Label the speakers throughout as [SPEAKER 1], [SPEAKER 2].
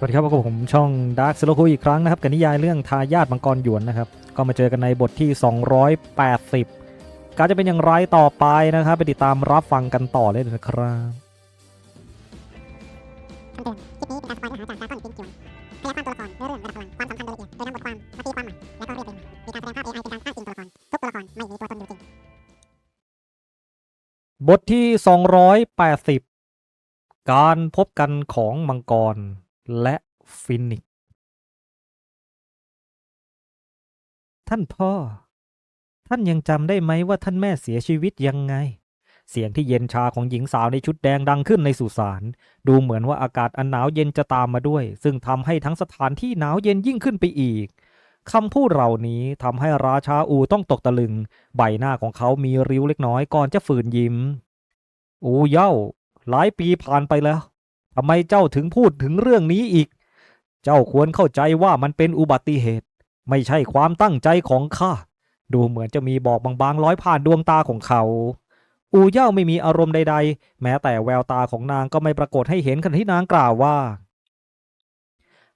[SPEAKER 1] สวัสดีครับพบกับผมช่องดาร์ค l โลคุอีกครั้งนะครับกับนิยายเรื่องทายาทมังกรหยวนนะครับ ก็มาเจอกันในบทที่ 280 การจะเป็นอย่างไรต่อไปนะครับ ไปติดตามรับฟังกันต่อเลยนะครับ
[SPEAKER 2] คลิปนี้เป็นการสปอยเนื้อหาจากดราก้อนฟินจวนพยายามตัวละครเนื้อเรื่องระดับพลังความสำคัญโดยละเอียดโดยนำบทความมาตีความใหม่และก็เรียบเรียงมีการแสดงภาพ AI เป็นการอ้างอิงตัวละครทุกตัวละครไม่มีตัวตนอยู่จริง
[SPEAKER 1] บทที่ 280 การพบกันของมังกร และฟินิกท่านพ่อ ท่านยังจำได้ไหมว่าท่านแม่เสียชีวิตยังไง เสียงที่เย็นชาของหญิงสาวในชุดแดงดังขึ้นในสุสาน ดูเหมือนว่าอากาศอันหนาวเย็นจะตามมาด้วย ซึ่งทำให้ทั้งสถานที่หนาวเย็นยิ่งขึ้นไปอีกคำพูดเหล่านี้ทำให้ราชาอูต้องตกตะลึง ใบหน้าของเขามีริ้วเล็กน้อยก่อนจะฝืนยิ้ม อูเย่าหลายปีผ่านไปแล้ว ทำไมเจ้าถึงพูดถึงเรื่องนี้อีก เจ้าควรเข้าใจว่ามันเป็นอุบัติเหตุ ไม่ใช่ความตั้งใจของข้า ดูเหมือนจะมีบอกบางๆร้อยผ่านดวงตาของเขา อูเย่าไม่มีอารมณ์ใดๆ แม้แต่แววตาของนางก็ไม่ปรากฏให้เห็นขณะที่นางกล่าวว่า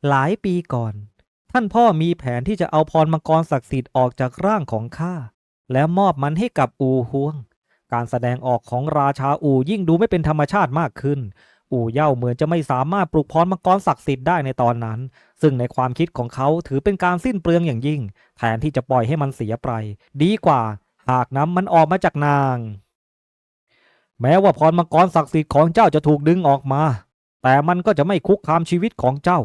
[SPEAKER 1] หลายปีก่อน ท่านพ่อมีแผนที่จะเอาพรมังกรศักดิ์สิทธิ์ออกจากร่างของข้า และมอบมันให้กับอูฮวง การแสดงออกของราชาอูยิ่งดูไม่เป็นธรรมชาติมากขึ้น อูเย่าเหมือนจะไม่สามารถปลุกพรมังกรศักดิ์สิทธิ์ได้ในตอนนั้น ซึ่งในความคิดของเขาถือเป็นการสิ้นเปลืองอย่างยิ่ง แทนที่จะปล่อยให้มันเสียไป ดีกว่า หากน้ำมันออกมาจากนาง แม้ว่าพรมังกรศักดิ์สิทธิ์ของเจ้าจะถูกดึงออกมา แต่มันก็จะไม่คุกคามชีวิตของเจ้า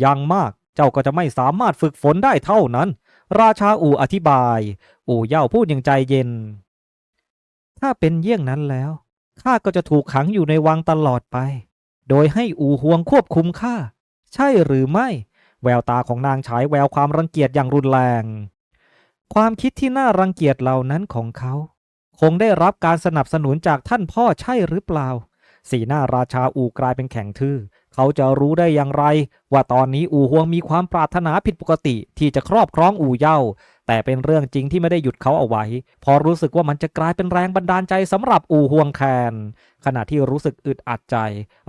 [SPEAKER 1] อย่างมากเจ้าก็จะไม่สามารถฝึกฝนได้เท่านั้น ราชาอูอธิบาย อูเย่าพูดอย่างใจเย็น ถ้าเป็นเยี่ยงนั้นแล้วข้าก็จะถูกขังอยู่ในวังตลอดไป โดยให้อูฮวงควบคุมข้าใช่หรือไม่ แววตาของนางฉายแววความรังเกียจอย่างรุนแรง ความคิดที่น่ารังเกียจเหล่านั้นของเขา คงได้รับการสนับสนุนจากท่านพ่อใช่หรือเปล่า สีหน้าราชาอูกลายเป็นแข็งทื่อ เขาจะรู้ได้อย่างไร ว่าตอนนี้อูฮวงมีความปรารถนาผิดปกติที่จะครอบครองอูเย่า แต่เป็นเรื่องจริงที่ไม่ได้หยุดเขาเอาไว้ พอรู้สึกว่ามันจะกลายเป็นแรงบันดาลใจสำหรับอูฮวงแคน ขณะที่รู้สึกอึดอัดใจ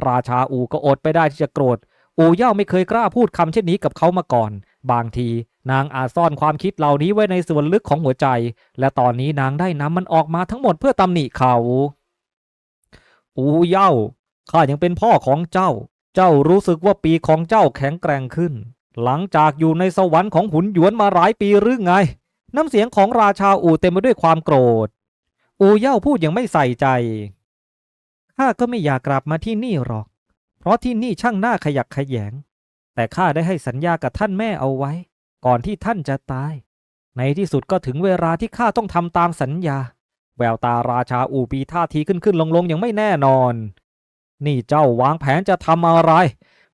[SPEAKER 1] ราชาอูก็อดไปได้ที่จะโกรธ อูเย่าไม่เคยกล้าพูดคำเช่นนี้กับเขามาก่อน บางที นางอาจซ่อนความคิดเหล่านี้ไว้ในส่วนลึกของหัวใจ และตอนนี้นางได้นำมันออกมาทั้งหมดเพื่อตำหนิเขา อูเย่าข้ายังเป็นพ่อของเจ้า เจ้ารู้สึกว่าปีของเจ้าแข็งแกร่งขึ้น หลังจากอยู่ในสวรรค์ของหุนหยวนมาหลายปีหรือไง น้ำเสียงของราชาอูเต็มไปด้วยความโกรธ อูเย่าพูดอย่างไม่ใส่ใจ ข้าก็ไม่อยากกลับมาที่นี่หรอก เพราะที่นี่ช่างหน่าขยักขยแยง แต่ข้าได้ให้สัญญากับท่านแม่เอาไว้ ก่อนที่ท่านจะตาย ในที่สุดก็ถึงเวลาที่ข้าต้องทำตามสัญญา แววตาราชาอูปีท่าทีขึ้นขึ้นลงลงอย่างไม่แน่นอน นี่เจ้าวางแผนจะทำอะไร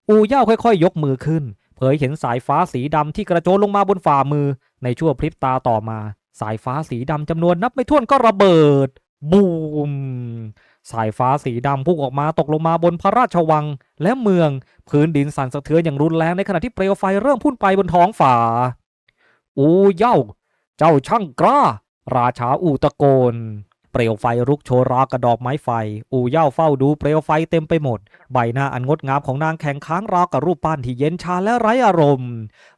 [SPEAKER 1] อูเย่าค่อยๆยกมือขึ้น เผยเห็นสายฟ้าสีดำที่กระโจนลงมาบนฝ่ามือ ในชั่วพริบตาต่อมา สายฟ้าสีดำจำนวนนับไม่ถ้วนก็ระเบิด บูม สายฟ้าสีดำพุ่งออกมาตกลงมาบนพระราชวัง และเมือง พื้นดินสั่นสะเทือนอย่างรุนแรงในขณะที่เปลวไฟเริ่มพุ่นไปบนท้องฟ้าอูเย่า เจ้าช่างกล้า ราชาอูตะโกน เปลวไฟลุกโชรากระดอกไม้ไฟ อูเย่าเฝ้าดูเปลวไฟเต็มไปหมด ใบหน้าอันงดงามของนางแข็งค้างราวกับรูปปั้นที่เย็นชาและไร้อารมณ์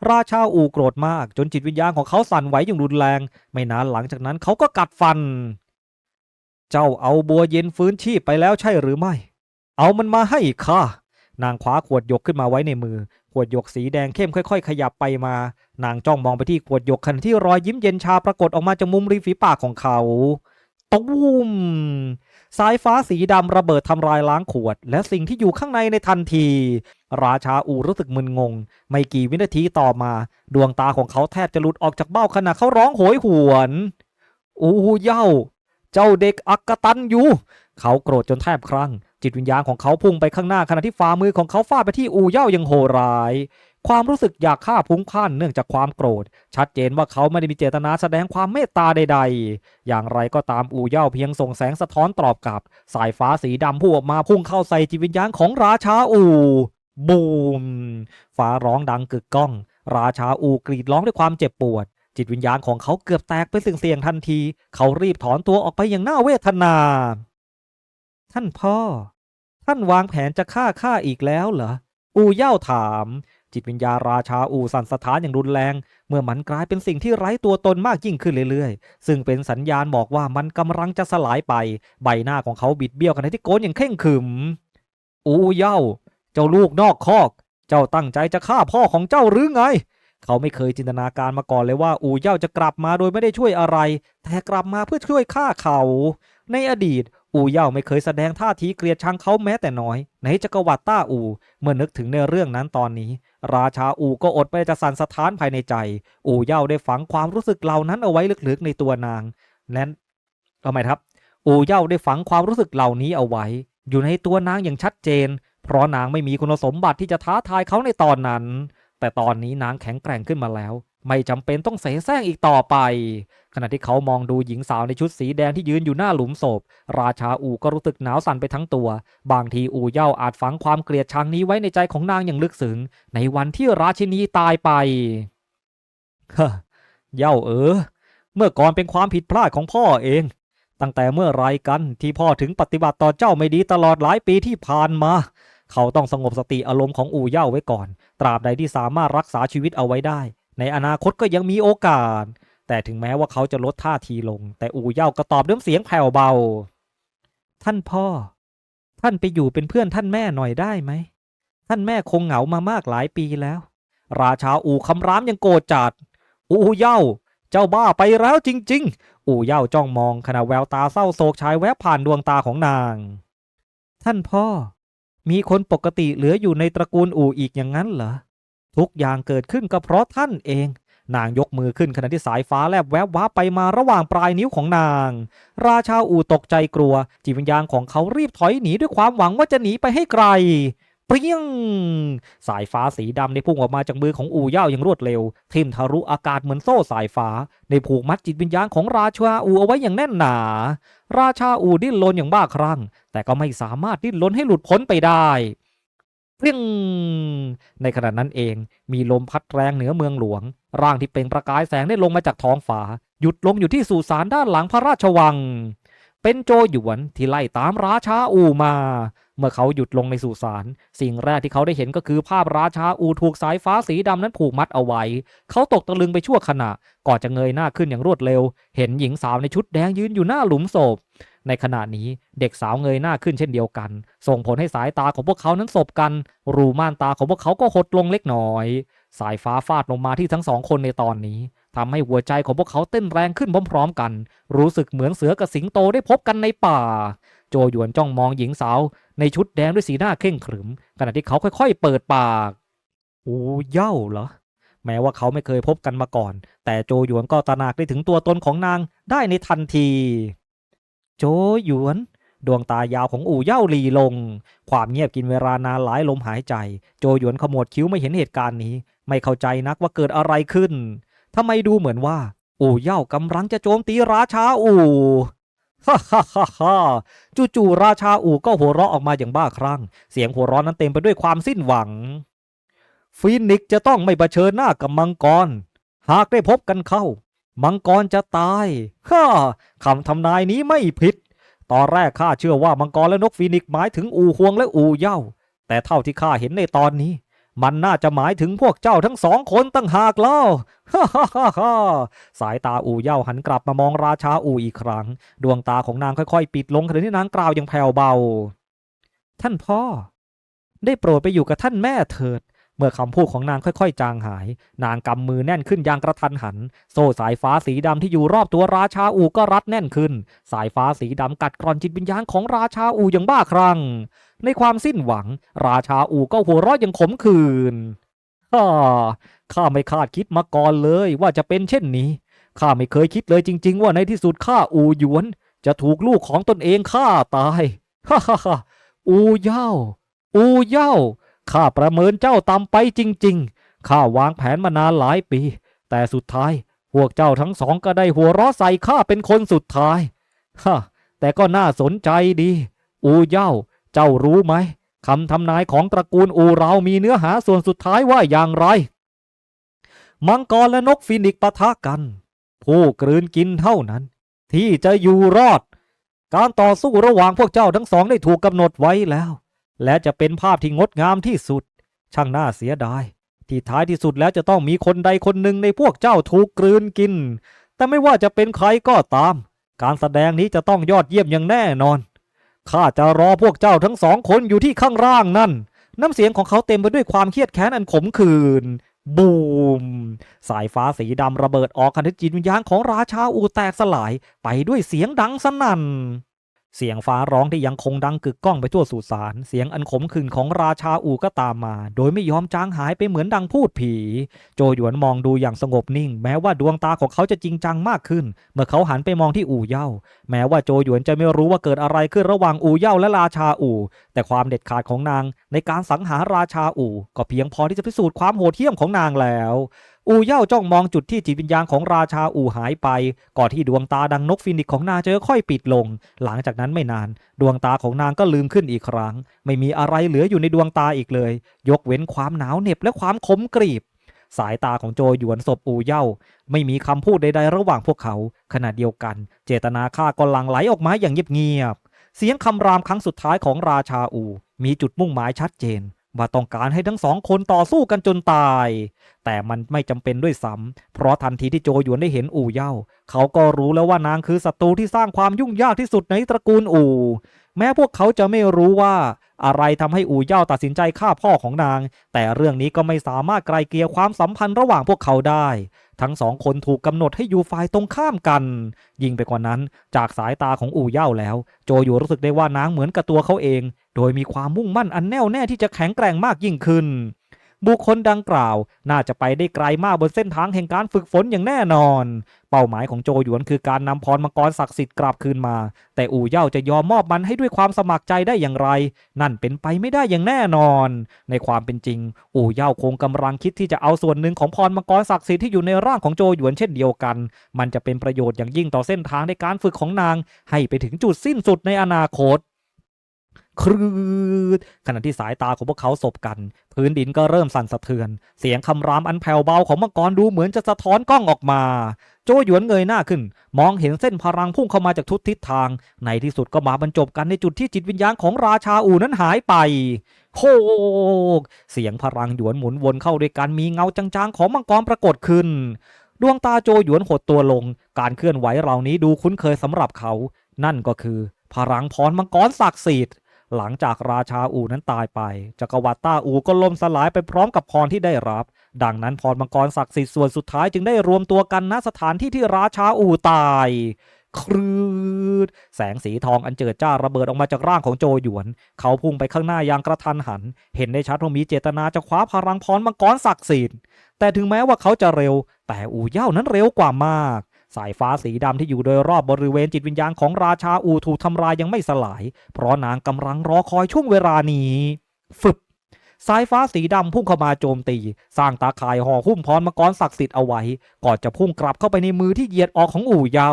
[SPEAKER 1] ราชาอูโกรธมากจนจิตวิญญาณของเขาสั่นไหวอย่างรุนแรง ไม่นานหลังจากนั้นเขาก็กัดฟัน เจ้าเอาบัวเย็นฟื้นชีพไปแล้วใช่หรือไม่ เอามันมาให้ข้านางคว้าขวดหยกขึ้นมาไว้ในมือ ขวดหยกสีแดงเข้มค่อย ๆ ขยับไปมา นางจ้องมองไปที่ขวดหยกขณะที่รอยยิ้มเย็นชาปรากฏออกมาจากมุมริมฝีปากของเขา ตุ้มสายฟ้าสีดำระเบิดทำลายล้างขวด และสิ่งที่อยู่ข้างในในทันที ราชาอูรู้สึกมึนงง ไม่กี่วินาทีต่อมา ดวงตาของเขาแทบจะหลุดออกจากเบ้าขณะเขาร้องโหยหวน อูเย่า เจ้าเด็กอักตันอยู่ เขาโกรธจนแทบครั่ง จิตวิญญาณของเขาพุ่งไปข้างหน้าขณะที่ฝ่ามือของเขาฟาดไปที่อูเย่าย่างโหร้าย ความรู้สึกอยากฆ่าพุ่งพล่านเนื่องจากความโกรธ ชัดเจนว่าเขาไม่ได้มีเจตนาแสดงความเมตตาใด ๆ อย่างไรก็ตามอูเย่าเพียงส่งแสงสะท้อนตอบกลับ สายฟ้าสีดำพุ่งออกมาพุ่งเข้าใส่จิตวิญญาณของราชาอูบูมฟ้าร้องดังกึกก้อง ราชาอูกรีดร้องด้วยความเจ็บปวด จิตวิญญาณของเขาเกือบแตกเป็นเสียงๆทันที เขารีบถอนตัวออกไปอย่างน่าเวทนา ท่านพ่อ ท่านวางแผนจะฆ่าข้าอีกแล้วเหรอ อูเย่าถาม จิตวิญญาณราชาอูสั่นสะท้านอย่างรุนแรง เมื่อมันกลายเป็นสิ่งที่ไร้ตัวตนมากยิ่งขึ้นเรื่อยๆ ซึ่งเป็นสัญญาณบอกว่ามันกำลังจะสลายไป ใบหน้าของเขาบิดเบี้ยวขณะที่โกนอย่างเข่งขึม อูเย่า เจ้าลูกนอกคอก เจ้าตั้งใจจะฆ่าพ่อของเจ้าหรือไงเขาไม่เคยจินตนาการมาก่อนเลยว่าอูเย่าจะกลับมาโดยไม่ได้ช่วยอะไร แต่กลับมาเพื่อช่วยฆ่าเขา ในอดีต อูเย่าไม่เคยแสดงท่าทีเกลียดชังเขาแม้แต่น้อย ในจักรวรรดิต้าอู เมื่อนึกถึงในเรื่องนั้นตอนนี้ ราชาอูก็อดไม่ได้จะสั่นสะท้านภายในใจ อูเย่าได้ฝังความรู้สึกเหล่านั้นเอาไว้ลึกๆในตัวนางนั้นเอาไหมครับ อูเย่าได้ฝังความรู้สึกเหล่านี้เอาไว้ อยู่ในตัวนางอย่างชัดเจน เพราะนางไม่มีคุณสมบัติที่จะท้าทายเขาในตอนนั้น แต่ตอนนี้นางแข็งแกร่งขึ้นมาแล้ว ไม่จำเป็นต้องเสแสร้งอีกต่อไป ขณะที่เขามองดูหญิงสาวในชุดสีแดงที่ยืนอยู่หน้าหลุมศพ ราชาอูก็รู้สึกหนาวสั่นไปทั้งตัว บางทีอูเย่าอาจฝังความเกลียดชังนี้ไว้ในใจของนางอย่างลึกซึ้งในวันที่ราชินีตายไปฮะเย่าเออ เมื่อก่อนเป็นความผิดพลาดของพ่อเอง ตั้งแต่เมื่อไรกันที่พ่อถึงปฏิบัติต่อเจ้าไม่ดีตลอดหลายปีที่ผ่านมาเขาต้องสงบสติอารมณ์ของอู่เย่าไว้ก่อน ตราบใดที่สามารถรักษาชีวิตเอาไว้ได้ ในอนาคตก็ยังมีโอกาส แต่ถึงแม้ว่าเขาจะลดท่าทีลง แต่อูเย่าก็ตอบด้วยเสียงแผ่วเบา ท่านพ่อ ท่านไปอยู่เป็นเพื่อนท่านแม่หน่อยได้ไหม ท่านแม่คงเหงามามากหลายปีแล้ว ราชาอูคำรามยังโกรธจัด อูเย่าเจ้าบ้าไปแล้วจริง ๆ อูเย่าจ้องมองขณะแววตาเศร้าโศกฉายแวบผ่านดวงตาของนาง ท่านพ่อ มีคนปกติเหลืออยู่ในตระกูลอูอีกอย่างนั้นเหรอ ทุกอย่างเกิดขึ้นก็เพราะท่านเอง นางยกมือขึ้นขณะที่สายฟ้าแลบแวบว้าบไปมาระหว่างปลายนิ้วของนาง ราชาอู่ตกใจกลัว จิตวิญญาณของเขารีบถอยหนีด้วยความหวังว่าจะหนีไปให้ไกลเปรี้ยง สายฟ้าสีดำได้พุ่งออกมาจากมือของอู่เย่าอย่างรวดเร็ว ทิ่มทะลุอากาศเหมือนโซ่สายฟ้าได้ผูกมัดจิตวิญญาณของราชาอูเอาไว้อย่างแน่นหนา ราชาอูดิ้นรนอย่างบ้าคลั่ง แต่ก็ไม่สามารถดิ้นรนให้หลุดพ้นไปได้ เปรี้ยงในขณะนั้นเองมีลมพัดแรงเหนือเมืองหลวง ร่างที่เป็นประกายแสงได้ลงมาจากท้องฟ้าหยุดลงอยู่ที่สุสานด้านหลังพระราชวัง เป็นโจหยวนที่ไล่ตามราชาอูมา เมื่อเขาหยุดลงในสุสานสิ่งแรกที่เขาได้เห็นก็คือภาพราชาอูถูกสายฟ้าสีดำนั้นผูกมัดเอาไว้ เขาตกตะลึงไปชั่วขณะก่อนจะเงยหน้าขึ้นอย่างรวดเร็ว เห็นหญิงสาวในชุดแดงยืนอยู่หน้าหลุมศพ ในขณะนี้เด็กสาวเงยหน้าขึ้นเช่นเดียวกัน ส่งผลให้สายตาของพวกเขานั้นสบกัน รูม่านตาของพวกเขาก็หดลงเล็กน้อย สายฟ้าฟาดลงมาที่ทั้งสองคนในตอนนี้ทำให้หัวใจของพวกเขาเต้นแรงขึ้นพร้อม ๆ กัน รู้สึกเหมือนเสือกับสิงโตได้พบกันในป่า โจหยวนจ้องมองหญิงสาว ในชุดแดงด้วยสีหน้าเคร่งขรึม ขณะที่เขาค่อย ๆ เปิดปากอูเย่าเหรอแม้ว่าเขาไม่เคยพบกันมาก่อน แต่โจหยวนก็ตระหนักได้ถึงตัวตนของนางได้ในทันที โจหยวน ดวงตายาวของอู่เย่าหลีลง ความเงียบกินเวลานานหลายลมหายใจ โจหยวนขมวดคิ้วไม่เห็นเหตุการณ์นี้ ไม่เข้าใจนักว่าเกิดอะไรขึ้นทำไมดูเหมือนว่า อู่เย่ากำลังจะโจมตีราชาอู่ฮ่าฮ่าฮ่าฮ่าจู่ๆราชาอู่ก็หัวเราะออกมาอย่างบ้าคลั่ง เสียงหัวเราะนั้นเต็มไปด้วยความสิ้นหวัง ฟีนิกซ์จะต้องไม่เผชิญหน้ากับมังกร หากได้พบกันเข้า มังกรจะตายฮ่าคำทำนายนี้ไม่ผิด ตอนแรกข้าเชื่อว่ามังกรและนกฟีนิกซ์หมายถึงอู่ฮวงและอู่เย่า แต่เท่าที่ข้าเห็นในตอนนี้ มันน่าจะหมายถึงพวกเจ้าทั้งสองคนตั้งหากเล่าฮ่าฮ่าฮ่าสายตาอู่เย่าหันกลับมามองราชาอู่อีกครั้ง ดวงตาของนางค่อยๆ ปิดลงขณะที่นางกล่าวอย่างแผ่วเบา ท่านพ่อ ได้โปรดไปอยู่กับท่านแม่เถิด เมื่อคำพูดของนางค่อยๆ จางหาย นางกำมือแน่นขึ้นอย่างกระทันหัน โซ่สายฟ้าสีดำที่อยู่รอบตัวราชาอูก็รัดแน่นขึ้น สายฟ้าสีดำกัดกร่อนจิตวิญญาณของราชาอูอย่างบ้าคลั่ง ในความสิ้นหวัง ราชาอูก็หัวเราะอย่างขมขื่นฮ่าข้าไม่คาดคิดมาก่อนเลยว่าจะเป็นเช่นนี้ข้าไม่เคยคิดเลยจริง ๆ ว่าในที่สุดข้าอูหยวน จะถูกลูกของตนเองฆ่าตายฮ่าฮ่าฮ่าอูเย่าอูเย่า ข้าประเมินเจ้าต่ำไปจริง ๆ ข้าวางแผนมานานหลายปี แต่สุดท้าย พวกเจ้าทั้งสองก็ได้หัวเราะใส่ข้าเป็นคนสุดท้ายฮ่าแต่ก็น่าสนใจดี อูเย่า เจ้ารู้ไหมคำทำนายของตระกูลอูเรามีเนื้อหาส่วนสุดท้ายว่าอย่างไร มังกรและนกฟินิกปะทะกัน ผู้กลืนกินเท่านั้น ที่จะอยู่รอด การต่อสู้ระหว่างพวกเจ้าทั้งสองได้ถูกกำหนดไว้แล้ว และจะเป็นภาพที่งดงามที่สุด ช่างน่าเสียดาย ที่ท้ายที่สุดแล้วจะต้องมีคนใดคนหนึ่งในพวกเจ้าถูกกลืนกิน แต่ไม่ว่าจะเป็นใครก็ตาม การแสดงนี้จะต้องยอดเยี่ยมอย่างแน่นอนข้าจะรอพวกเจ้าทั้งสองคนอยู่ที่ข้างล่างนั่น น้ำเสียงของเขาเต็มไปด้วยความเครียดแค้นอันขมขื่นบูม สายฟ้าสีดำระเบิดออกขณะที่จิตวิญญาณของราชาอูแตกสลายไปด้วยเสียงดังสนั่น เสียงฟ้าร้องที่ยังคงดังกึกก้องไปทั่วสุสาน เสียงอันขมขื่นของราชาอู่ก็ตามมา โดยไม่ยอมจางหายไปเหมือนดังพูดผี โจหยวนมองดูอย่างสงบนิ่ง แม้ว่าดวงตาของเขาจะจริงจังมากขึ้น เมื่อเขาหันไปมองที่อู่เย่า แม้ว่าโจหยวนจะไม่รู้ว่าเกิดอะไรขึ้นระหว่างอู่เย่าและราชาอู่ แต่ความเด็ดขาดของนางในการสังหารราชาอู่ ก็เพียงพอที่จะพิสูจน์ความโหดเหี้ยมของนางแล้ว อู่เย่าจ้องมองจุดที่จิตวิญญาณของราชาอู่หายไป ก่อนที่ดวงตาดังนกฟินิกของนางจะค่อยปิดลง หลังจากนั้นไม่นาน ดวงตาของนางก็ลืมขึ้นอีกครั้ง ไม่มีอะไรเหลืออยู่ในดวงตาอีกเลย ยกเว้นความหนาวเหน็บและความขมกรีบ สายตาของโจหยวนศพอู่เย่า ไม่มีคำพูดใดๆระหว่างพวกเขา ขณะเดียวกัน เจตนาฆ่าก็หลั่งไหลออกมาอย่างเงียบๆเสียงคำรามครั้งสุดท้ายของราชาอู่มีจุดมุ่งหมายชัดเจน ว่าต้องการให้ทั้งสองคนต่อสู้กันจนตาย แต่มันไม่จำเป็นด้วยซ้ำเพราะทันทีที่โจหยวนได้เห็นอู่เย่า เขาก็รู้แล้วว่านางคือศัตรูที่สร้างความยุ่งยากที่สุดในตระกูลอู่ แม้พวกเขาจะไม่รู้ว่า อะไรทำให้อู่เย่าตัดสินใจฆ่าพ่อของนาง แต่เรื่องนี้ก็ไม่สามารถไกลเกลี่ยความสัมพันธ์ระหว่างพวกเขาได้ ทั้งสองคนถูกกำหนดให้อยู่ฝ่ายตรงข้ามกัน ยิ่งไปกว่านั้น จากสายตาของอู่เย่าแล้ว โจอยู่รู้สึกได้ว่านางเหมือนกับตัวเขาเอง โดยมีความมุ่งมั่นอันแน่วแน่ที่จะแข็งแกร่งมากยิ่งขึ้น บุคคลดังกล่าว น่าจะไปได้ไกลมากบนเส้นทางแห่งการฝึกฝนอย่างแน่นอน เป้าหมายของโจหยวนคือการนำพรมังกรศักดิ์สิทธิ์กลับคืนมา แต่อู่เย่าจะยอมมอบมันให้ด้วยความสมัครใจได้อย่างไร นั่นเป็นไปไม่ได้อย่างแน่นอน ในความเป็นจริง อู่เย่าคงกำลังคิดที่จะเอาส่วนหนึ่งของพรมังกรศักดิ์สิทธิ์ที่อยู่ในร่างของโจหยวนเช่นเดียวกัน มันจะเป็นประโยชน์อย่างยิ่งต่อเส้นทางในการฝึกของนาง ให้ไปถึงจุดสิ้นสุดในอนาคต ครืดขณะที่สายตาของพวกเขาสบกัน พื้นดินก็เริ่มสั่นสะเทือน เสียงคำรามอันแผ่วเบาของมังกรดูเหมือนจะสะท้อนกล้องออกมา โจหยวนเงยหน้าขึ้น มองเห็นเส้นพลังพุ่งเข้ามาจากทุกทิศทาง ในที่สุดก็มาบรรจบกันในจุดที่จิตวิญญาณของราชาอู่นั้นหายไปโคกเสียงพลังหยวนหมุนวนเข้าด้วยกันมีเงาจางๆของมังกรปรากฏขึ้น ดวงตาโจหยวนหดตัวลง การเคลื่อนไหวเหล่านี้ดูคุ้นเคยสำหรับเขา นั่นก็คือ พลังพรมังกรศักดิ์สิทธิ์ หลังจากราชาอูนั้นตายไปจักรวรรดิต้าอูก็ล่มสลายไปพร้อมกับพรที่ได้รับ ดังนั้นพรมังกรศักดิ์สิทธิ์ส่วนสุดท้ายจึงได้รวมตัวกันณสถานที่ที่ราชาอูตายครืดแสงสีทองอันเจิดจ้าระเบิดออกมาจากร่างของโจหยวน เขาพุ่งไปข้างหน้าอย่างกระทันหัน เห็นได้ชัดว่ามีเจตนาจะคว้าพลังพรมังกรศักดิ์สิทธิ์แต่ถึงแม้ว่าเขาจะเร็ว แต่อู่เย่านั้นเร็วกว่ามาก สายฟ้าสีดำที่อยู่โดยรอบบริเวณจิตวิญญาณของราชาอูถูกทำลายยังไม่สลาย เพราะนางกำลังรอคอยช่วงเวลานี้ ฟึบสายฟ้าสีดำพุ่งเข้ามาโจมตี สร้างตาข่ายห่อหุ้มพรมังกรศักดิ์สิทธิ์เอาไว้ ก่อนจะพุ่งกลับเข้าไปในมือที่เหยียดออกของอู่เยา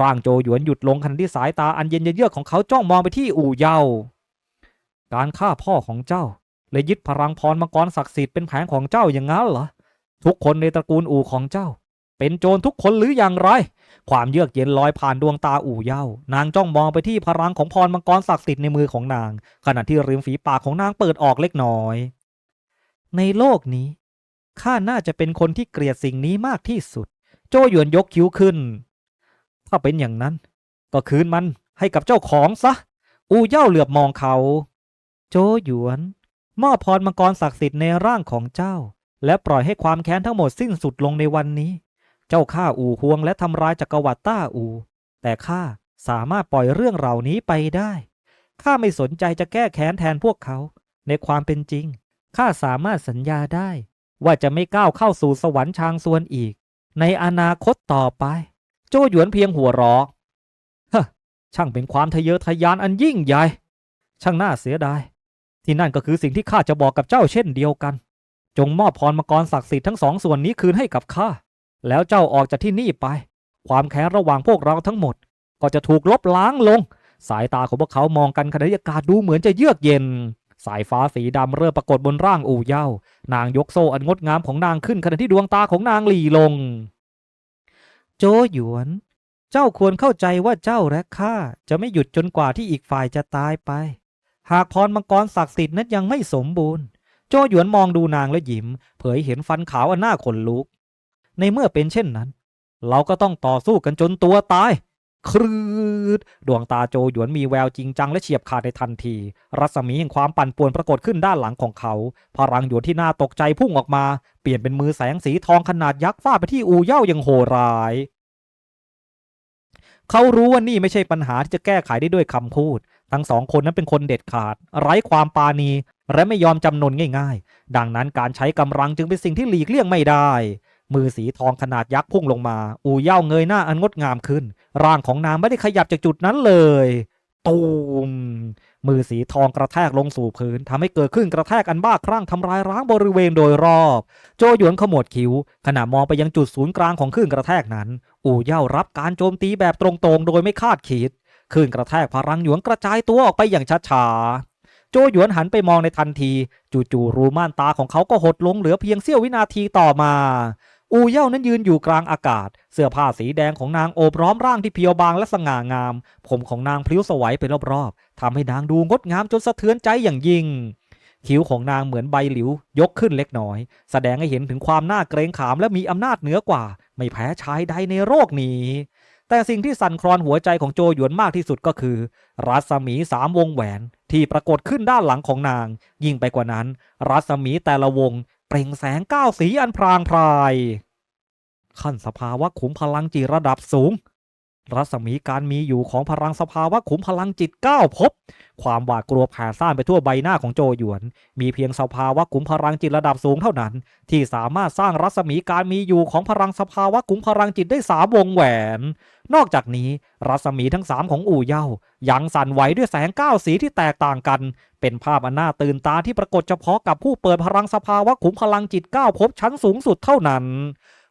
[SPEAKER 1] ร่างโจหยวนหยุดลงขณะที่สายตาอันเย็นเยือกของเขาจ้องมองไปที่อู่เยาการฆ่าพ่อของเจ้าและยึดพลังพรมังกรศักดิ์สิทธิ์เป็นแผนของเจ้าอย่างนั้นเหรอทุกคนในตระกูลอู่ของเจ้า เป็นโจรทุกคนหรืออย่างไร ความเยือกเย็นลอยผ่านดวงตาอู่เย่า นางจ้องมองไปที่พลังของพรมังกรศักดิ์สิทธิ์ในมือของนาง ขณะที่ริมฝีปากของนางเปิดออกเล็กน้อย ในโลกนี้ข้าน่าจะเป็นคนที่เกลียดสิ่งนี้มากที่สุด โจหยวนยกคิ้วขึ้น ถ้าเป็นอย่างนั้น ก็คืนมันให้กับเจ้าของซะ อู่เย่าเหลือบมองเขา โจหยวนมอบพรมังกรศักดิ์สิทธิ์ในร่างของเจ้า และปล่อยให้ความแค้นทั้งหมดสิ้นสุดลงในวันนี้ เจ้าฆ่าอู่ฮวงและทำร้ายจักรวรรดิต้าอู่แต่ข้าสามารถปล่อยเรื่องเหล่านี้ไปได้ข้าไม่สนใจจะแก้แค้นแทนพวกเขา ในความเป็นจริงข้าสามารถสัญญาได้ ว่าจะไม่ก้าวเข้าสู่สวรรค์ชางซวนอีก ในอนาคตต่อไป โจหยวนเพียงหัวเราะฮะช่างเป็นความทะเยอทะยานอันยิ่งใหญ่ ช่างน่าเสียดาย ที่นั่นก็คือสิ่งที่ข้าจะบอกกับเจ้าเช่นเดียวกัน จงมอบพรมังกรศักดิ์สิทธิ์ทั้งสองส่วนนี้คืนให้กับข้า แล้วเจ้าออกจากที่นี่ไป ความแค้นระหว่างพวกเราทั้งหมด ก็จะถูกลบล้างลง สายตาของพวกเขามองกันขณะที่อากาศดูเหมือนจะเยือกเย็น สายฟ้าสีดำเริ่มปรากฏบนร่างอู่เย่านางยกโซ่อันงดงามของนางขึ้นขณะที่ดวงตาของนางหลีลง โจหยวน เจ้าควรเข้าใจว่าเจ้าและข้าจะไม่หยุดจนกว่าที่อีกฝ่ายจะตายไป หากพรมังกรศักดิ์สิทธิ์นั้นยังไม่สมบูรณ์ โจหยวนมองดูนางและยิ้ม เผยเห็นฟันขาวอันน่าขนลุก ในเมื่อเป็นเช่นนั้น เราก็ต้องต่อสู้กันจนตัวตาย ครืดดวงตาโจหยวนมีแววจริงจังและเฉียบขาดในทันที รัศมีแห่งความปั่นป่วนปรากฏขึ้นด้านหลังของเขา พลังหยวนที่น่าตกใจพุ่งออกมา เปลี่ยนเป็นมือแสงสีทองขนาดยักษ์ฟาดไปที่อูเย่าอย่างโหดร้ายเขารู้ว่านี่ไม่ใช่ปัญหาที่จะแก้ไขได้ด้วยคำพูด ทั้งสองคนนั้นเป็นคนเด็ดขาด ไร้ความปราณี และไม่ยอมจำนนง่าย ๆ ดังนั้นการใช้กำลังจึงเป็นสิ่งที่หลีกเลี่ยงไม่ได้ มือสีทองขนาดยักษ์พุ่งลงมา อูเย่าเงยหน้าอันงดงามขึ้น ร่างของนางไม่ได้ขยับจากจุดนั้นเลย ตูม มือสีทองกระแทกลงสู่พื้นทำให้เกิดขึ้นกระแทกอันบ้าคลั่งทำลายร้างบริเวณโดยรอบ โจหยวนขมวดคิ้ว ขณะมองไปยังจุดศูนย์กลางของคลื่นกระแทกนั้น อูเย่ารับการโจมตีแบบตรงๆ โดยไม่คาดคิดคลื่นกระแทกพลังหยวนกระจายตัวออกไปอย่างช้าๆ โจหยวนหันไปมองในทันที จู่ๆรูม่านตาของเขาก็หดลงเหลือเพียงเสี้ยววินาทีต่อมา อูเย่านั้นยืนอยู่กลางอากาศ เสื้อผ้าสีแดงของนางโอบร้อมร่างที่เพียวบางและสง่างาม ผมของนางพลิ้วสวัยไปรอบๆทำให้นางดูงดงามจนสะเทือนใจอย่างยิ่งคิ้วของนางเหมือนใบหลิวยกขึ้นเล็กน้อย แสดงให้เห็นถึงความน่าเกรงขามและมีอำนาจเหนือกว่า ไม่แพ้ชายใดในโลกนี้ แต่สิ่งที่สั่นคลอนหัวใจของโจหยวนมากที่สุดก็คือ รัศมีสามวงแหวนที่ปรากฏขึ้นด้านหลังของนาง ยิ่งไปกว่านั้น รัศมีแต่ละวง ปล่งแสงเก้าสีอันพรางพราย ขั้นสภาวะขุมพลังจิระดับสูง รัศมีการมีอยู่ของพลังสภาวะขุมพลังจิตก้าภพบ ความหวาดกลัวแผ่ซ่านไปทั่วใบหน้าของโจหยวน มีเพียงสภาวะขุมพลังจิตระดับสูงเท่านั้น ที่สามารถสร้างรัศมีการมีอยู่ของพลังสภาวะขุมพลังจิตได้สามวงแหวน นอกจากนี้ รัศมีทั้งสามของอู่เย่ายังสั่นไหวด้วยแสงก้าวสีที่แตกต่างกัน เป็นภาพอันน่าตื่นตาที่ปรากฏเฉพาะกับผู้เปิดพลังสภาวะขุมพลังจิตก้าภพบชั้นสูงสุดเท่านั้น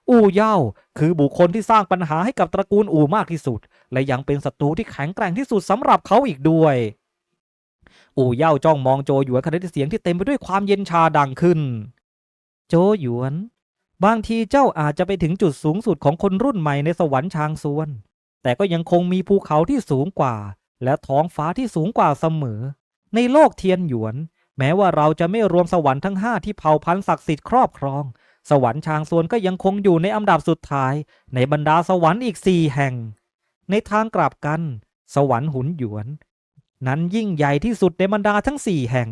[SPEAKER 1] อู่เย่าคือบุคคลที่สร้างปัญหาให้กับตระกูลอู่มากที่สุด และยังเป็นศัตรูที่แข็งแกร่งที่สุดสำหรับเขาอีกด้วย อู่เย่าจ้องมองโจหยวนขณะที่เสียงที่เต็มไปด้วยความเย็นชาดังขึ้น โจหยวน บางทีเจ้าอาจจะไปถึงจุดสูงสุดของคนรุ่นใหม่ในสวรรค์ชางซวน แต่ก็ยังคงมีภูเขาที่สูงกว่า และท้องฟ้าที่สูงกว่าเสมอ ในโลกเทียนหยวน แม้ว่าเราจะไม่รวมสวรรค์ทั้งห้าที่เผ่าพันธุ์ศักดิ์สิทธิ์ครอบครอง สวรรค์ชางซวนก็ยังคงอยู่ในอันดับสุดท้าย ในบรรดาสวรรค์อีกสี่แห่ง ในทางกลับกัน สวรรค์หุนหยวน นั้นยิ่งใหญ่ที่สุดในบรรดาทั้งสี่แห่ง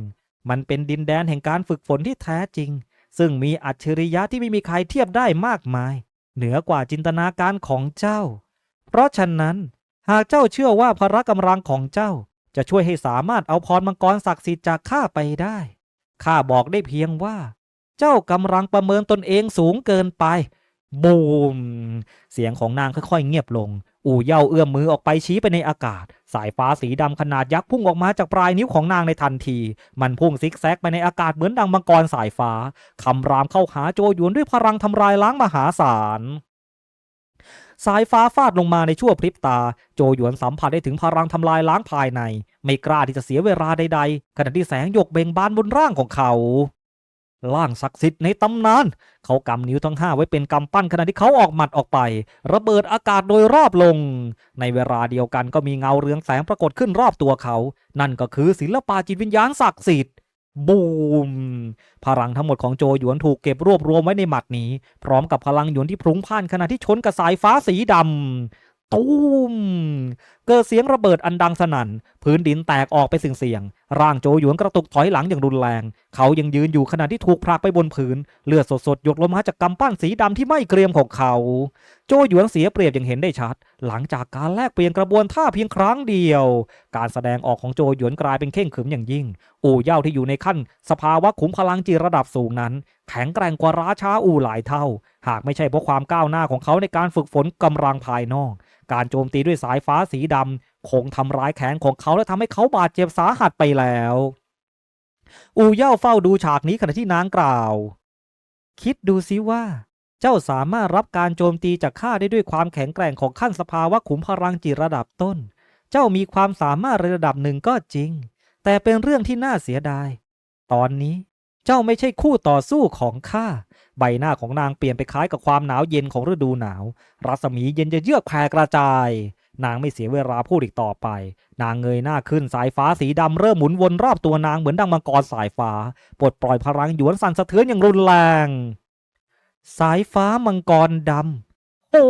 [SPEAKER 1] มันเป็นดินแดนแห่งการฝึกฝนที่แท้จริง ซึ่งมีอัจฉริยะที่ไม่มีใครเทียบได้มากมาย เหนือกว่าจินตนาการของเจ้า เพราะฉะนั้น หากเจ้าเชื่อว่าพละกำลังของเจ้า จะช่วยให้สามารถเอาพรมังกรศักดิ์สิทธิ์จากข้าไปได้ข้าบอกได้เพียงว่า เจ้ากำลังประเมินตนเองสูงเกินไป บูม เสียงของนางค่อยๆเงียบลง อู่เย่าเอื้อมมือออกไปชี้ไปในอากาศ สายฟ้าสีดำขนาดยักษ์พุ่งออกมาจากปลายนิ้วของนางในทันที มันพุ่งซิกแซกไปในอากาศเหมือนดังมังกรสายฟ้า คำรามเข้าหาโจหยวนด้วยพลังทำลายล้างมหาศาลสายฟ้าฟาดลงมาในชั่วพริบตา โจหยวนสัมผัสได้ถึงพลังทำลายล้างภายใน ไม่กล้าที่จะเสียเวลาใดๆ ขณะที่แสงหยกเบ่งบานบนร่างของเขา ร่างศักดิ์สิทธิ์ในตำนาน เขากำนิ้วทั้งห้าไว้เป็นกำปั้นขณะที่เขาออกหมัดออกไป ระเบิดอากาศโดยรอบลง ในเวลาเดียวกันก็มีเงาเรืองแสงปรากฏขึ้นรอบตัวเขา นั่นก็คือศิลปะจิตวิญญาณศักดิ์สิทธิ์บูม พลังทั้งหมดของโจหยวนถูกเก็บรวบรวมไว้ในหมัดนี้ พร้อมกับพลังหยวนที่พลุงพ่านขณะที่ชนกับสายฟ้าสีดำ ตูมเกิดเสียงระเบิดอันดังสนั่น พื้นดินแตกออกไปเสียงๆร่างโจหยวนกระตุกถอยหลังอย่างรุนแรง เขายังยืนอยู่ขณะที่ถูกผลักไปบนพื้น เลือดสดๆ หยดลงมาจากกำปั้นสีดำที่ไม่เกรียมของเขา โจหยวนเสียเปรียบอย่างเห็นได้ชัด หลังจากการแลกเปลี่ยนกระบวนท่าเพียงครั้งเดียว การแสดงออกของโจหยวนกลายเป็นเข่งขรึมอย่างยิ่ง อู่เย่าที่อยู่ในขั้น สภาวะขุมพลังจีระดับสูงนั้น แข็งแกร่งกว่าราชาอู่หลายเท่าหากไม่ใช่เพราะความก้าวหน้าของเขาในการฝึกฝนกำลังภายนอก การโจมตีด้วยสายฟ้าสีดำคงทำร้ายแขนของเขาและทำให้เขาบาดเจ็บสาหัสไปแล้ว อูเย่าเฝ้าดูฉากนี้ขณะที่นางกล่าว คิดดูสิว่า เจ้าสามารถรับการโจมตีจากข้าได้ด้วยความแข็งแกร่งของขั้นสภาวะขุมพลังจิตระดับต้น เจ้ามีความสามารถระดับหนึ่งก็จริง แต่เป็นเรื่องที่น่าเสียดาย ตอนนี้ เจ้าไม่ใช่คู่ต่อสู้ของข้า ใบหน้าของนางเปลี่ยนไปคล้ายกับความหนาวเย็นของฤดูหนาว รัศมีเย็นจะเยือกแผ่กระจาย นางไม่เสียเวลาพูดอีกต่อไป นางเงยหน้าขึ้นสายฟ้าสีดำเริ่มหมุนวนรอบตัวนางเหมือนดังมังกรสายฟ้า ปลดปล่อยพลังหยวนสั่นสะเทือนอย่างรุนแรง สายฟ้ามังกรดำ โอ้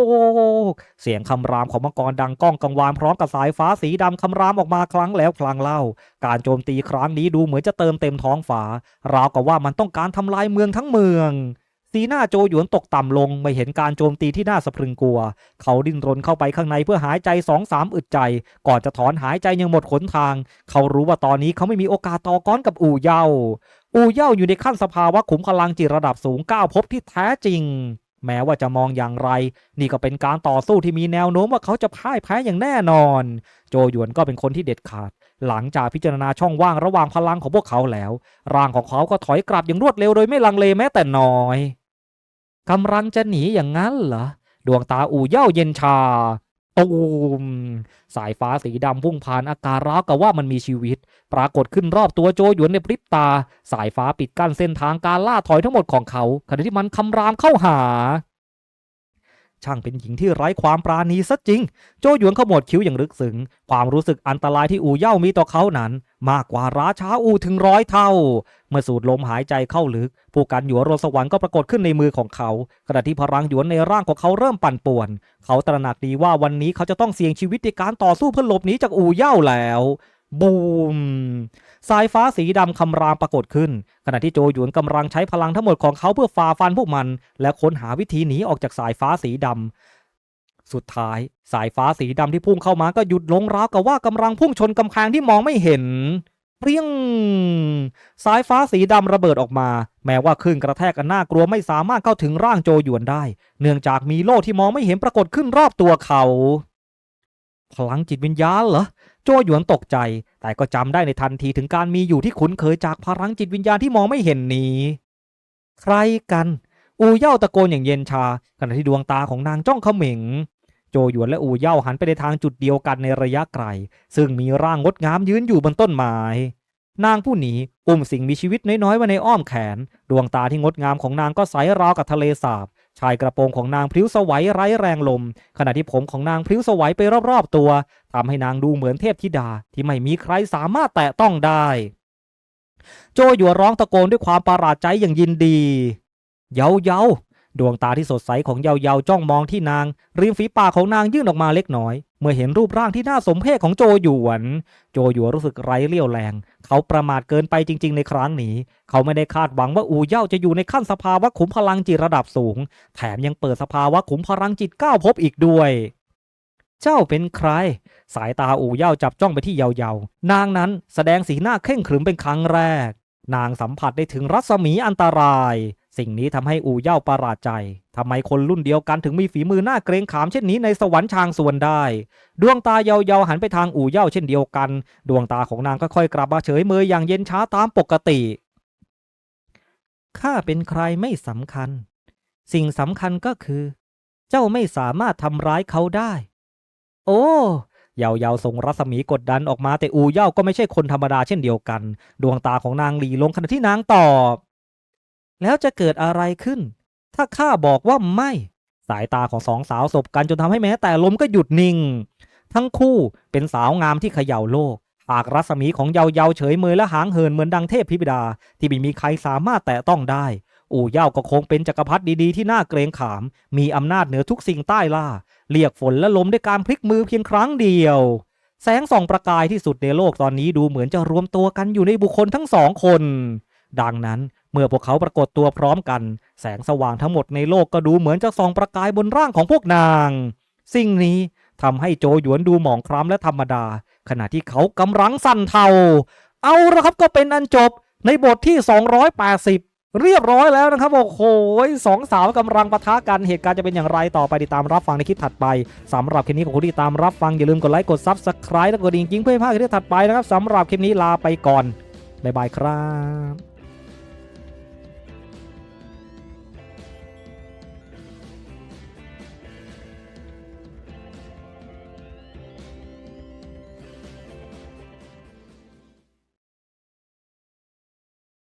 [SPEAKER 1] เสียงคำรามของมังกรดังก้องกังวานพร้อมกับสายฟ้าสีดำคำรามออกมาครั้งแล้วครั้งเล่า การโจมตีครั้งนี้ดูเหมือนจะเติมเต็มท้องฟ้าราวกับว่ามันต้องการทำลายเมืองทั้งเมืองสีหน้าโจหยวนตกต่ำลงไม่เห็นการโจมตีที่น่าสะพรึงกลัว เขาดิ้นรนเข้าไปข้างในเพื่อหายใจสองสามอึดใจ ก่อนจะถอนหายใจยังหมดขนทาง เขารู้ว่าตอนนี้เขาไม่มีโอกาสต่อกรกับอู่เย่าอู่เย่าอยู่ในขั้นสภาวะขุมพลังจิตระดับสูงก้าวภพที่แท้จริง แม้ว่าจะมองอย่างไร นี่ก็เป็นการต่อสู้ที่มีแนวโน้มว่าเขาจะพ่ายแพ้อย่างแน่นอน โจหยวนก็เป็นคนที่เด็ดขาด หลังจากพิจารณาช่องว่างระหว่างพลังของพวกเขาแล้ว ร่างของเขาก็ถอยกลับอย่างรวดเร็วโดยไม่ลังเลแม้แต่น้อยกำลังจะหนีอย่างนั้นเหรอดวงตาอู่เย่าเย็นชา ตูมสายฟ้าสีดำพุ่งผ่านอากาศราวกับว่ามันมีชีวิต ปรากฏขึ้นรอบตัวโจหยวนในพริบตา สายฟ้าปิดกั้นเส้นทางการล่าถอยทั้งหมดของเขาขณะที่มันคำรามเข้าหา ช่างเป็นหญิงที่ไร้ความปราณีซะจริง โจหยวนขมวดคิ้วอย่างลึกซึ้งความรู้สึกอันตรายที่อู่เย่ามีต่อเขานั้น มากกว่าราชาอู่ถึงร้อยเท่า เมื่อสูดลมหายใจเข้าลึก ผู้กันหยวนโรสวรรค์ก็ปรากฏขึ้นในมือของเขาขณะที่พลังหยวนในร่างของเขาเริ่มปั่นป่วน เขาตระหนักดีว่าวันนี้เขาจะต้องเสี่ยงชีวิตในการต่อสู้เพื่อหลบหนีจากอู่เย่าแล้ว บูม สายฟ้าสีดำคำรามปรากฏขึ้น ขณะที่โจหยวนกำลังใช้พลังทั้งหมดของเขาเพื่อฝ่าฟันพวกมัน และค้นหาวิธีหนีออกจากสายฟ้าสีดำสุดท้าย สายฟ้าสีดำที่พุ่งเข้ามาก็หยุดลงราวกับว่ากำลังพุ่งชนกำแพงที่มองไม่เห็นเปรี้ยง สายฟ้าสีดำระเบิดออกมา แม้ว่าคลื่นกระแทกอันน่ากลัวไม่สามารถเข้าถึงร่างโจหยวนได้ เนื่องจากมีโล่ที่มองไม่เห็นปรากฏขึ้นรอบตัวเขา พลังจิตวิญญาณเหรอ โจหยวนตกใจ แต่ก็จำได้ในทันทีถึงการมีอยู่ที่คุ้นเคยจากพลังจิตวิญญาณที่มองไม่เห็นนี้ ใครกัน อูเย่าตะโกนอย่างเย็นชาขณะที่ดวงตาของนางจ้องเขม็งโจหยวนและอูเย่าหันไปในทางจุดเดียวกันในระยะไกล ซึ่งมีร่างงดงามยืนอยู่บนต้นไม้นางผู้นี้อุ้มสิ่งมีชีวิตน้อยๆไว้ในอ้อมแขน ดวงตาที่งดงามของนางก็ใสราวกับทะเลสาบ ชายกระโปรงของนางพริ้วสวัยไร้แรงลม ขณะที่ผมของนางพริ้วสวัยไปรอบๆตัวทำให้นางดูเหมือนเทพธิดาที่ไม่มีใครสามารถแตะต้องได้ โจหยัวร้องตะโกนด้วยความประหลาดใจอย่างยินดี เยาเยา ดวงตาที่สดใสของเยาเยาจ้องมองที่นาง ริมฝีปากของนางยื่นออกมาเล็กน้อย เมื่อเห็นรูปร่างที่น่าสมเพชของโจหยวน โจหยวนรู้สึกไร้เรี่ยวแรง เขาประมาทเกินไปจริง ๆ ในครั้งนี้ เขาไม่ได้คาดหวังว่าอูเย่าจะอยู่ในขั้นสภาวะขุมพลังจิตระดับสูง แถมยังเปิดสภาวะขุมพลังจิตก้าวภพอีกด้วยเจ้าเป็นใคร สายตาอูเย่าจับจ้องไปที่เยาเยานางนั้นแสดงสีหน้าเคร่งขรึมเป็นครั้งแรก นางสัมผัสได้ถึงรัศมีอันตราย สิ่งนี้ทำให้อูเย่าประหลาดใจทำไมคนรุ่นเดียวกันถึงมีฝีมือหน้าเกรงขามเช่นนี้ในสวรรค์ชางส่วนได้ ดวงตาเยาเยาหันไปทางอู่เย่าเช่นเดียวกัน ดวงตาของนางก็ค่อยกลับมาเฉยเมยอย่างเย็นช้าตามปกติ ข้าเป็นใครไม่สำคัญ สิ่งสำคัญก็คือ เจ้าไม่สามารถทำร้ายเขาได้ โอ้เยาเยาส่งรัศมีกดดันออกมาแต่อูเย่าก็ไม่ใช่คนธรรมดาเช่นเดียวกัน ดวงตาของนางหลีลงขณะที่นางตอบ แล้วจะเกิดอะไรขึ้น ถ้าข้าบอกว่าไม่ สายตาของสองสาวสบกันจนทำให้แม้แต่ลมก็หยุดนิ่ง ทั้งคู่เป็นสาวงามที่เขย่าโลกหากรัศมีของเยาเยาเฉยเมยและหางเหินเหมือนดังเทพพิบิดา ที่ไม่มีใครสามารถแตะต้องได้ อู่เย่าก็คงเป็นจักรพรรดิดีๆที่น่าเกรงขาม มีอำนาจเหนือทุกสิ่งใต้ล่า เรียกฝนและลมด้วยการพลิกมือเพียงครั้งเดียว แสงส่องประกายที่สุดในโลกตอนนี้ดูเหมือนจะรวมตัวกันอยู่ในบุคคลทั้งสองคน ดังนั้น เมื่อพวกเขาปรากฏตัวพร้อมกัน แสงสว่างทั้งหมดในโลกก็ดูเหมือนจะส่องประกายบนร่างของพวกนาง สิ่งนี้ทำให้โจหยวนดูหมองคล้ำและธรรมดา ขณะที่เขากำลังสั่นเทา เอาละครับก็เป็นอันจบในบทที่ 280 เรียบร้อยแล้วนะครับ โอ้โหสองสาวกำลังปะทะกันเหตุการณ์จะเป็นอย่างไรต่อไปติดตามรับฟังในคลิปถัดไปสำหรับคลิปนี้ขอบคุณที่ตามรับฟังอย่าลืมกดไลค์กดซับสไครต์และกดดิ่งจริงเพื่อไม่พลาดคลิปถัดไปนะครับสำหรับคลิปนี้ลาไปก่อนบ๊ายบายครับ